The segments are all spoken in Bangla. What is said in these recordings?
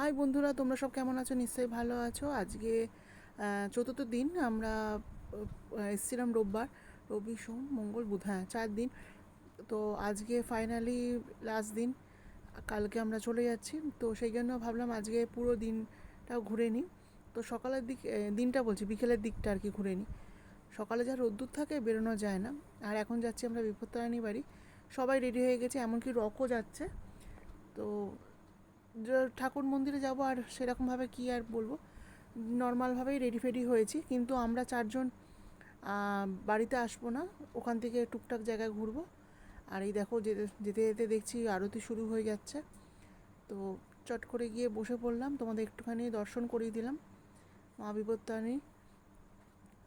হাই বন্ধুরা, তোমরা সব কেমন আছো? নিশ্চয়ই ভালো আছো। আজকে চতুর্থ দিন, আমরা এসেছিলাম রোববার। রবি, সোম, মঙ্গল, বুধ হ্যাঁ চার দিন। তো আজকে ফাইনালি লাস্ট দিন। কালকে আমরা চলে যাচ্ছি। তো সেই জন্য ভাবলাম আজকে পুরো দিনটা ঘুরে নিই। তো সকালের দিক দিনটা বলছি, বিকেলের দিকটা আর কি ঘুরে নিই। সকালে যা রোদ্দুর থাকে, বেরোনো যায় না। আর এখন যাচ্ছি আমরা বিপত্তারানী বাড়ি। সবাই রেডি হয়ে গেছে, এমনকি রকও যাচ্ছে। তো ঠাকুর মন্দিরে যাব আর সেরকমভাবে কি আর বলব? নর্মালভাবেই রেডি ফেডি হয়েছি, কিন্তু আমরা চারজন বাড়িতে আসব না, ওখান থেকে টুকটাক জায়গায় ঘুরবো। আর এই দেখো যেতে যেতে যেতে দেখছি আরতি শুরু হয়ে যাচ্ছে। তো চট করে গিয়ে বসে পড়লাম, তোমাদের একটুখানি দর্শন করিয়ে দিলাম মা বিপত্তানি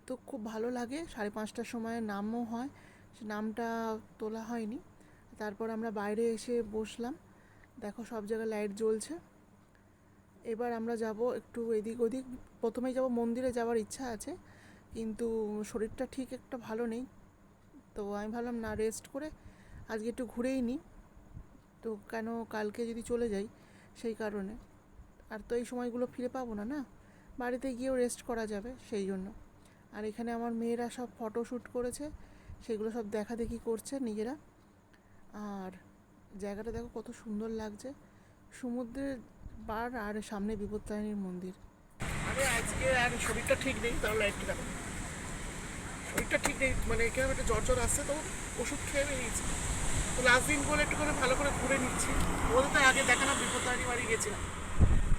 তো খুব ভালো লাগে, সাড়ে পাঁচটার সময় নামও হয় সে নামটা তোলা হয়নি। তারপর আমরা বাইরে এসে বসলাম। দেখো সব জায়গায় লাইট জ্বলছে। এবার আমরা যাব একটু এদিক ওদিক। প্রথমেই যাব, মন্দিরে যাওয়ার ইচ্ছা আছে, কিন্তু শরীরটা ঠিক একটা ভালো নেই। তো আমি ভাবলাম, না রেস্ট করে আজকে একটু ঘুরেই নিই। তো কেন কালকে যদি চলে যাই, সেই কারণে। আর তো এই সময়গুলো ফিরে পাবো না না? বাড়িতে গিয়েও রেস্ট করা যাবে, সেই জন্য। আর এখানে আমার মেয়েরা সব ফটো শ্যুট করেছে, সেগুলো সব দেখা দেখি করছে নিজেরা। আর জায়গাটা দেখো কত সুন্দর লাগছে। সমুদ্রের পার আর সামনে বিপত্তারিণীর মন্দির। আরে আজকে আর শরীরটা ঠিক নেই তাহলে লাইটটা দেখো শরীরটা ঠিক নেই মানে কেমন একটা জ্বর জ্বর আসছে, তো ওষুধ খেয়ে বেরিয়েছি। তো লাস্ট দিন বলে একটু করে ভালো করে ঘুরে নিচ্ছি। ওদের তো আগে দেখালাম বিপত্তারিণী বাড়ি গেছিলাম।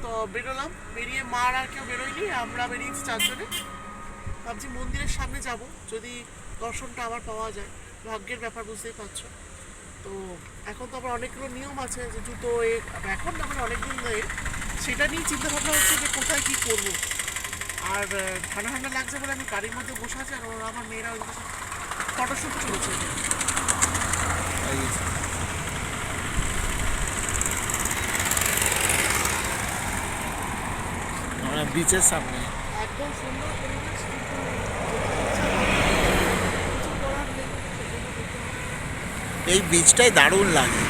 তো বেরোলাম, বেরিয়ে মার আর কেউ বেরোয়নি, আমরা বেরিয়েছি চারজনে। ভাবছি মন্দিরের সামনে যাব, যদি দর্শনটা আবার পাওয়া যায়। ভাগ্যের ব্যাপার বুঝতেই পারছ। তো এখন তো আবার অনেকগুলো নিয়ম আছে যে জুতো এ এখন মানে অনেকদিন ধরে সেটা নিয়ে চিন্তা ভাবনা হচ্ছে যে কোথায় কী করব। আর ঠান্ডা ঠান্ডা লাগছে বলে আমি গাড়ির মধ্যে বসে আছি আর ওরা আমার মেয়েরা ওই ফটোশ্যুট চলছে। আমরা বিচের সামনে। একদম সুন্দর পরিবেশ কিন্তু কিছু করার নেই সেজন্য দেখতে হবে। এই বীজটাই দারুণ লাগে।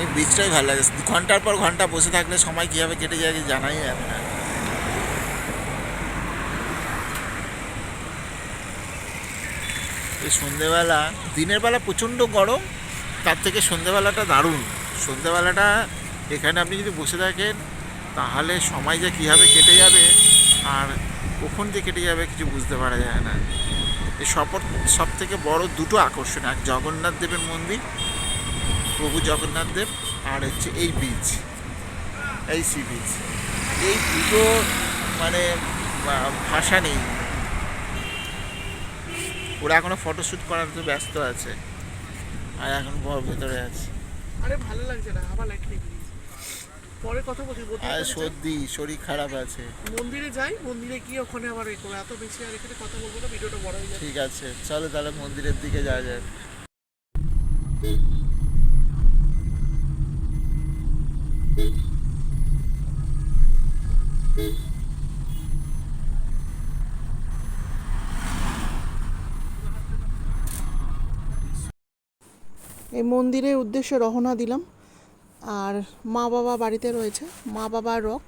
এই বীজটাই ভালো লাগে। ঘণ্টার পর ঘণ্টা বসে থাকলে সময় কীভাবে কেটে যায় জানাই যাবে না। এই সন্ধেবেলা, দিনের বেলা প্রচণ্ড গরম, তার থেকে সন্ধেবেলাটা দারুণ। সন্ধেবেলাটা এখানে আপনি যদি বসে থাকেন, তাহলে সময় যে কীভাবে কেটে যাবে আর কখন যে কেটে যাবে কিছু বুঝতে পারা যায় না। এই সপর সব থেকে বড় দুটো আকর্ষণ, এক জগন্নাথ দেবের মন্দির, প্রভু জগন্নাথ দেব, আর হচ্ছে এই বীচ এই সি বিচ এই দুটো মানে ভাষা নেই। ওরা এখনও ফটোশ্যুট করার তো ব্যস্ত আছে। আর এখন ভেতরে আছে। আরে ভালো লাগছে না, আবার লাইট পরে কথা বলছি আর সর্দি শরীর খারাপ আছে। মন্দিরে যাই মন্দিরে গিয়ে ওখানে আবার এত বেশি আর এখানে কথা বলব না ভিডিওটা বড় হয়ে যাবে। ঠিক আছে চলো তাহলে মন্দিরের দিকে যাওয়া যাক। এই মন্দিরের উদ্দেশ্যে রওনা দিলাম। আর মা বাবা বাড়িতে রয়েছে, মা বাবা রক।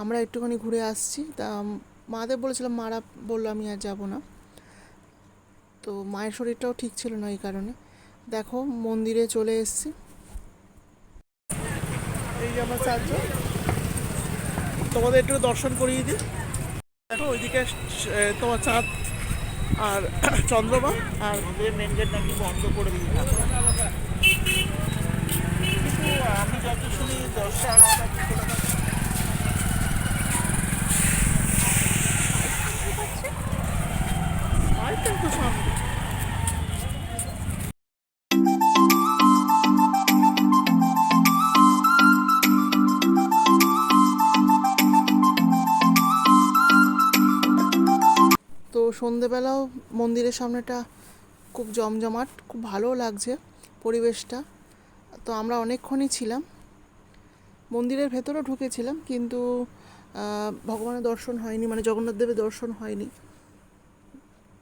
আমরা একটুখানি ঘুরে আসছি। তা মাদের বলেছিলাম মারা বলল, আমি আর যাব না। তো মায়ের শরীরটাও ঠিক ছিল না এই কারণে। দেখো, মন্দিরে চলে এসেছি। এই তোমাদের একটু দর্শন করিয়ে দিই। দেখো, ওইদিকে তোমার চাঁদ আর চন্দ্রমা। আর মেন গেট নাকি বন্ধ করে দিই তো সন্ধেবেলাও মন্দিরের সামনেটা খুব জমজমাট খুব ভালো লাগছে পরিবেশটা। তো আমরা অনেকক্ষণই ছিলাম। মন্দিরের ভেতরেও ঢুকেছিলাম, কিন্তু ভগবানের দর্শন হয়নি মানে জগন্নাথ দেবের দর্শন হয়নি।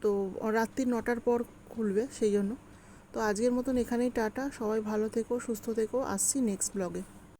তো রাত্রি নটার পর খুলবে সেই জন্য। তো আজকের মতন এখানেই টাটা, সবাই ভালো থেকো, সুস্থ থেকো, আসছি নেক্সট ব্লগে